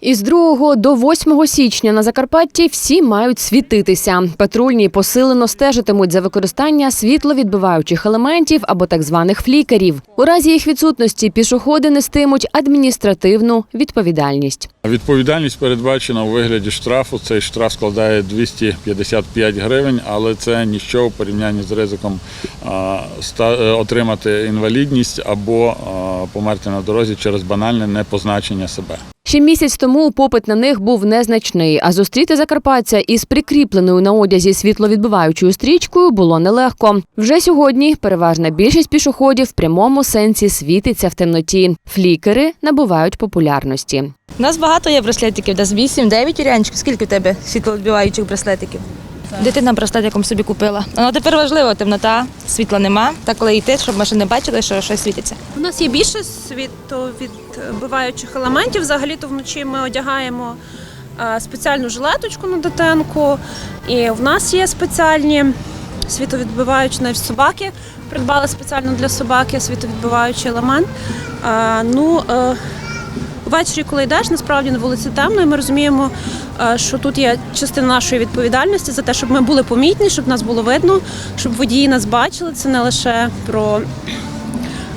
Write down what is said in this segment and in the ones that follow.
Із 2 до 8 січня на Закарпатті всі мають світитися. Патрульні посилено стежитимуть за використання світловідбиваючих елементів або так званих флікерів. У разі їх відсутності пішоходи нестимуть адміністративну відповідальність. Відповідальність передбачена у вигляді штрафу. Цей штраф складає 255 гривень, але це ніщо у порівнянні з ризиком е, отримати інвалідність або померти на дорозі через банальне непозначення себе. Ще місяць тому попит на них був незначний, а зустріти закарпатця із прикріпленою на одязі світловідбиваючою стрічкою було нелегко. Вже сьогодні переважна більшість пішоходів в прямому сенсі світиться в темноті. Флікери набувають популярності. У нас багато є браслетиків, десь 8-9 Юрянчик. Скільки у тебе світловідбиваючих браслетиків? Дитина браслетиком собі купила. Ну тепер важливо, темнота, світла нема. Та коли йти, щоб машини бачили, що щось світиться. У нас є більше світовідбиваючих елементів. Взагалі-то вночі ми одягаємо е, спеціальну жилеточку на дитинку. І в нас є спеціальні світовідбиваючі навіть собаки. Придбали спеціально для собаки світовідбиваючий елемент. Е, Ну, е, Ввечері, коли йдеш, насправді на вулиці темно, і ми розуміємо, е, що тут є частина нашої відповідальності за те, щоб ми були помітні, щоб нас було видно, щоб водії нас бачили. Це не лише про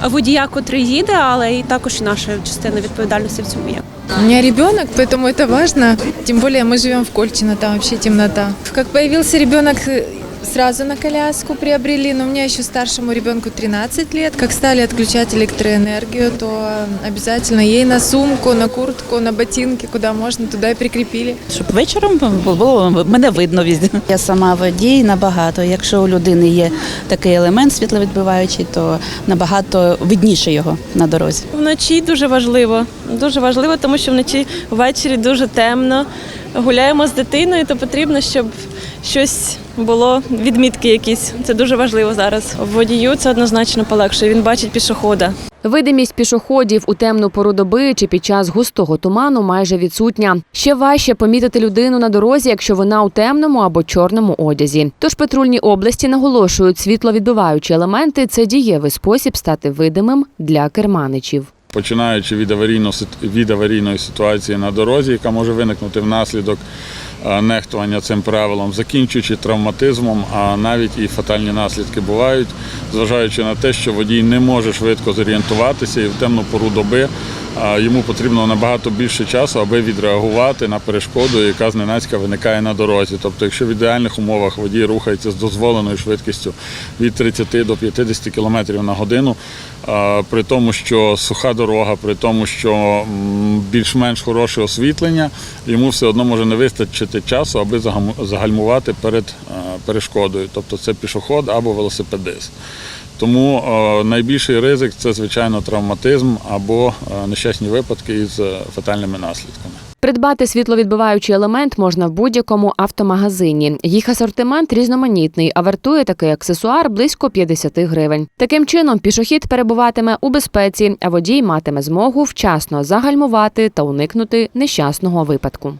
водія, котрий їде, але і також і наша частина відповідальності в цьому є. У меня ребенок, поэтому это важно. Тем более мы живем в Кольчино, там вообще темнота. Как появился ребенок, э, сразу на коляску приобрели, но у меня еще старшему ребенку 13 лет. Как стали отключать электроэнергию, то обязательно ей на сумку, на куртку, на ботинки, куда можно, туда и прикрепили. Щоб вечором було мене видно візде. Я сама водій набагато. Якщо у людини є такий елемент світловідбиваючий, то набагато видніше його на дорозі. Вночі дуже важливо. Дуже важливо, тому що вночі ввечері дуже темно. Гуляємо з дитиною, то потрібно, щоб щось було, відмітки якісь. Це дуже важливо зараз. Водію це однозначно полегшує. Він бачить пішохода. Видимість пішоходів у темну пору доби чи під час густого туману майже відсутня. Ще важче помітити людину на дорозі, якщо вона у темному або чорному одязі. Тож патрульні області наголошують, світловідбиваючі елементи це дієвий спосіб стати видимим для керманичів. починаючи від аварійно від аварійної ситуації на дорозі, яка може виникнути внаслідок нехтування цим правилом, закінчуючи травматизмом, а навіть і фатальні наслідки бувають, зважаючи на те, що водій не може швидко зорієнтуватися і в темну пору доби йому потрібно набагато більше часу, аби відреагувати на перешкоду, яка зненацька виникає на дорозі. Тобто, якщо в ідеальних умовах водій рухається з дозволеною швидкістю від 30 до 50 км на годину, при тому, що суха дорога, при тому, що більш-менш хороше освітлення, йому все одно може не вистачити часу, аби загальмувати перед е, перешкодою, тобто це пішоход або велосипедист. Тому е, найбільший ризик це звичайно травматизм або е, нещасні випадки із фатальними наслідками. Придбати світловідбиваючий елемент можна в будь-якому автомагазині. Їх асортимент різноманітний, а вартує такий аксесуар близько 50 гривень. Таким чином, пішохід перебуватиме у безпеці, а водій матиме змогу вчасно загальмувати та уникнути нещасного випадку.